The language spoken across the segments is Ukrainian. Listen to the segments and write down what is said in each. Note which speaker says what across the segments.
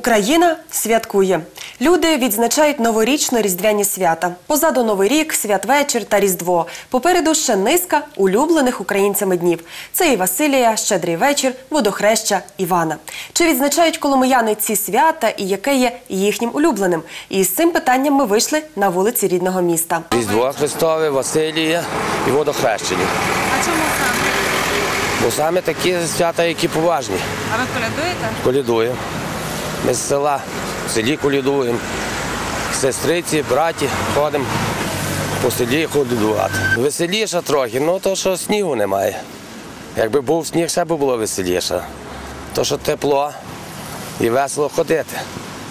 Speaker 1: Україна святкує. Люди відзначають новорічно-різдвяні свята. Позаду Новий рік, святвечір та Різдво. Попереду ще низка улюблених українцями днів. Це і Василія, Щедрий вечір, водохреща, Івана. Чи відзначають коломияни ці свята і яке є їхнім улюбленим? І з цим питанням ми вийшли на вулиці рідного міста.
Speaker 2: Різдво Христове, Василія і водохрещення.
Speaker 3: А чому саме?
Speaker 2: Бо саме такі свята, які поважні.
Speaker 3: А ви колядуєте?
Speaker 2: Колядуємо. Ми з села, в селі колядуємо. Сестриці, браті ходимо по селі колядувати. Веселіше трохи, ну то що снігу немає. Якби був сніг, ще би було веселіше. То що тепло і весело ходити,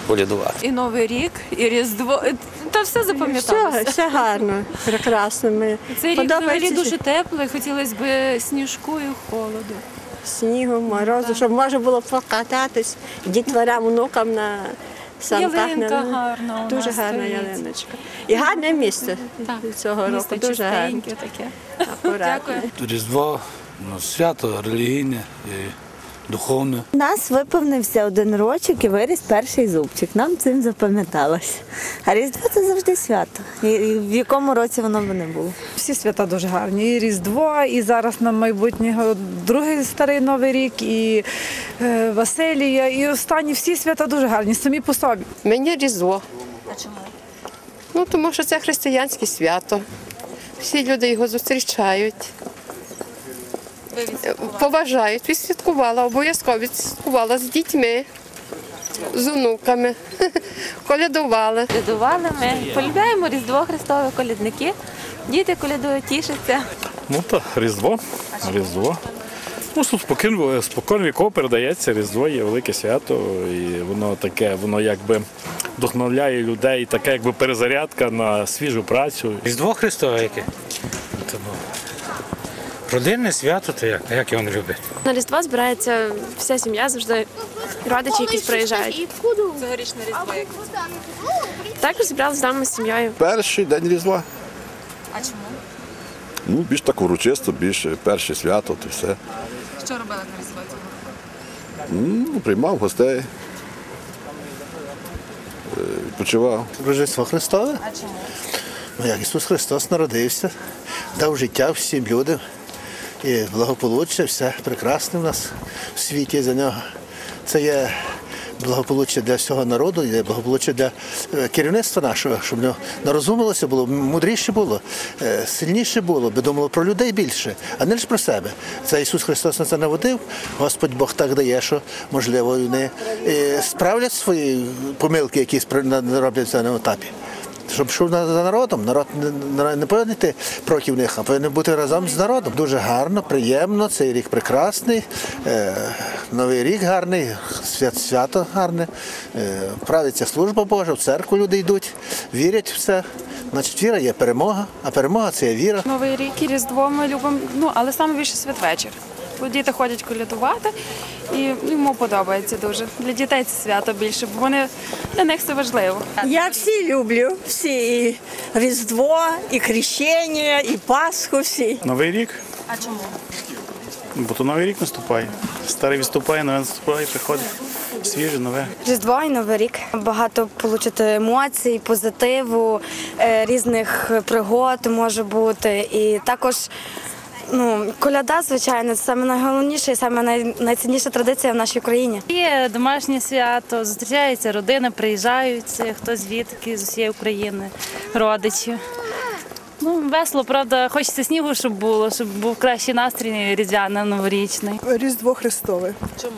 Speaker 2: колядувати.
Speaker 3: І Новий рік, і Різдво. Та все
Speaker 4: Все,
Speaker 3: запам'яталося.
Speaker 4: все гарно, прекрасно. Ми
Speaker 3: Цей рік взагалі дуже теплий, хотілося б сніжку і холоду.
Speaker 4: Снігу, морозу, щоб можна було покататись дітворам, внукам на санках.
Speaker 3: Ялинка
Speaker 4: на-
Speaker 3: гарна у
Speaker 4: Дуже
Speaker 3: нас
Speaker 4: гарна
Speaker 3: стоїть.
Speaker 4: ялиночка. І гарне місце цього року.
Speaker 3: Місто
Speaker 4: Дуже гарне.
Speaker 3: чистеньке таке.
Speaker 4: акуратне.
Speaker 3: Дякую.
Speaker 5: Різдво ну, свято релігійне і духовне.
Speaker 6: У нас виповнився один рочок і виріс перший зубчик. Нам цим запам'яталось. А Різдво це завжди свято. І, в якому році воно б не було.
Speaker 7: Всі свята дуже гарні. І Різдво, і зараз на майбутнього другий старий новий рік, і е, Василія, і останні всі свята дуже гарні, самі по собі.
Speaker 8: Мені Різдво. А чому? Ну, тому що це християнське свято. Всі люди його зустрічають. Поважають, відсвяткувала, обов'язково відсвяткувала з дітьми, з онуками, колядували.
Speaker 9: Колядували ми. Полюбляємо Різдво Христове, колядники. Діти колядують, тішаться.
Speaker 10: Ну то Різдво. Різдво. Ну, що спокон, спокон віков передається, Різдво є велике свято, і воно таке, воно якби вдохновляє людей, таке якби перезарядка на свіжу працю.
Speaker 11: Різдво Христове яке. Родинне свято, то як, як його не любити?
Speaker 9: На Різдво збирається вся сім'я, завжди родичі якісь приїжджають.
Speaker 3: Цьогорічне Різдво як?
Speaker 9: Також зібралися з нами з сім'єю.
Speaker 12: Перший день Різдва.
Speaker 3: А чому?
Speaker 12: Ну, більш так урочисто, більше перше свято, то все.
Speaker 3: Що робили на Різдво цього?
Speaker 12: Ну, приймав гостей. Е, Відпочивав.
Speaker 13: Рождество Христове.
Speaker 3: А чому?
Speaker 13: Ну, як Ісус Христос народився, дав життя всім людям. І благополуччя, все прекрасне в нас в світі за нього. Це є благополуччя для всього народу, є благополуччя для е, керівництва нашого, щоб воно нарозумилося було, мудріше було, е, сильніше було, би думало про людей більше, а не лише про себе. Це Ісус Христос на це наводив. Господь Бог так дає, що можливо вони е, справлять свої помилки, які роблять на етапі. Щоб йшов за народом, народ не, не- не повинен йти проти них, а повинен бути разом з народом. Дуже гарно, приємно, цей рік прекрасний, е, новий рік гарний, свят, свято гарне, е, правиться служба Божа, в церкву люди йдуть, вірять в це. Значить, віра є перемога, а перемога це є віра.
Speaker 3: Новий рік і Різдво ми любимо, ну але саме більше святвечір. Бо діти ходять колядувати і йому подобається дуже. Для дітей це свято більше, бо вони для них це важливо.
Speaker 4: Я всі люблю, всі і Різдво, і Хрещення, і Пасху всі.
Speaker 10: Новий рік,
Speaker 3: А чому?
Speaker 10: бо то новий рік наступає. Старий відступає, новий наступає, приходить свіже, нове.
Speaker 9: Різдво і Новий рік. Багато отримати емоцій, позитиву, е, різних пригод може бути. І також ну, коляда, звичайно, це саме найголовніше і саме най- найцінніша традиція в нашій країні.
Speaker 7: Є домашнє свято, зустрічається родини, приїжджають, хто звідки з усієї України, родичі. Ну, весело, правда, хочеться снігу, щоб було, щоб був кращий настрій різдвяний, новорічний.
Speaker 14: Різдво Христове.
Speaker 3: Чому?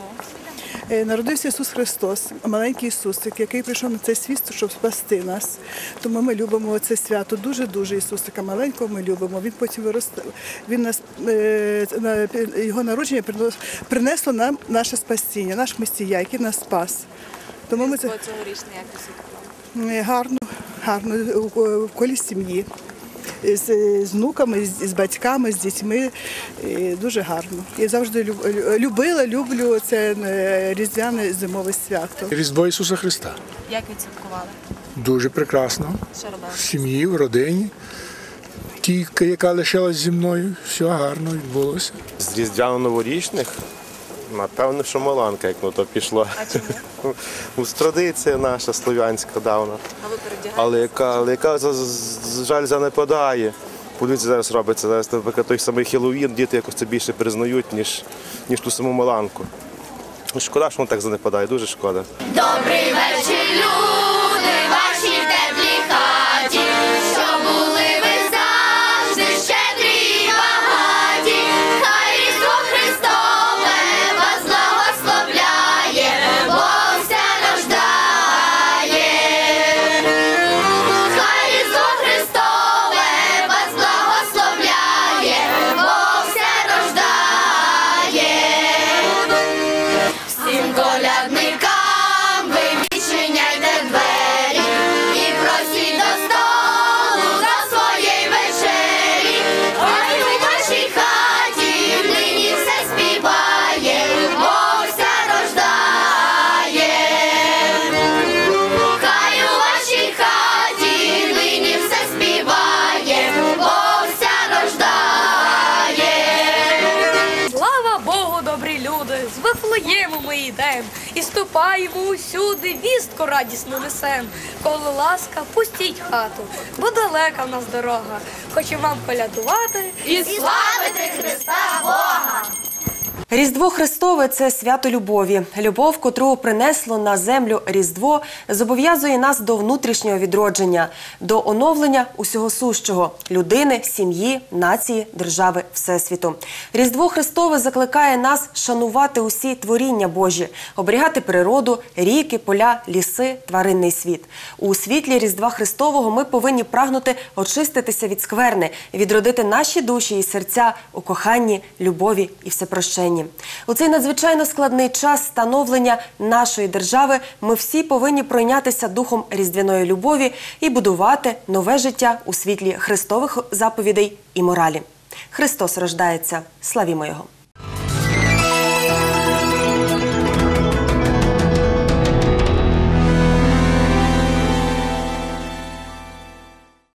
Speaker 14: Е, Народився Ісус Христос, маленький Ісусик, який прийшов на цей світ, щоб спасти нас. Тому ми любимо це свято. Дуже-дуже Ісусика маленького ми любимо. Він потім виростав. Він нас е, його народження принесло нам наше спасіння, наш Месія, який нас спас. Тому ми це
Speaker 3: цьогорічне як ви
Speaker 14: е, гарно, гарно в колі сім'ї. З, з внуками, з, з батьками, з дітьми е, дуже гарно. Я завжди люб- любила, люблю це е, різдвяне зимове свято.
Speaker 5: Різдво Ісуса Христа.
Speaker 3: Як відсвяткували?
Speaker 5: Дуже прекрасно.
Speaker 3: Що робили?
Speaker 5: В сім'ї, в родині. Ті, яка лишилась зі мною, все гарно відбулося.
Speaker 2: З різдвяно-новорічних
Speaker 15: Напевно, що Маланка, як на то пішло. А чому? Ну, традиція наша слов'янська давна.
Speaker 1: А ви?
Speaker 15: Але яка, але яка за- з- жаль занепадає. Подивіться, зараз робиться зараз, наприклад, той самий Хеллоуін, діти якось це більше признають, ніж, ніж ту саму Маланку. Ну, Шкода, що воно так занепадає, дуже шкода.
Speaker 16: Добрий вечір, люди,
Speaker 17: йдем і ступаємо усюди, вістку радісну несем. Коли ласка, пустіть хату, бо далека в нас дорога. Хочемо вам колядувати
Speaker 16: І славити Христа!
Speaker 1: Різдво Христове це свято любові. Любов, котру принесло на землю Різдво, зобов'язує нас до внутрішнього відродження, до оновлення усього сущого людини, сім'ї, нації, держави, всесвіту. Різдво Христове закликає нас шанувати усі творіння Божі, оберігати природу, ріки, поля, ліси, тваринний світ. У світлі Різдва Христового ми повинні прагнути очиститися від скверни, відродити наші душі і серця у коханні, любові і всепрощенні. У цей надзвичайно складний час становлення нашої держави ми всі повинні пройнятися духом різдвяної любові і будувати нове життя у світлі Христових заповідей і моралі. Христос рождається. Славімо Його!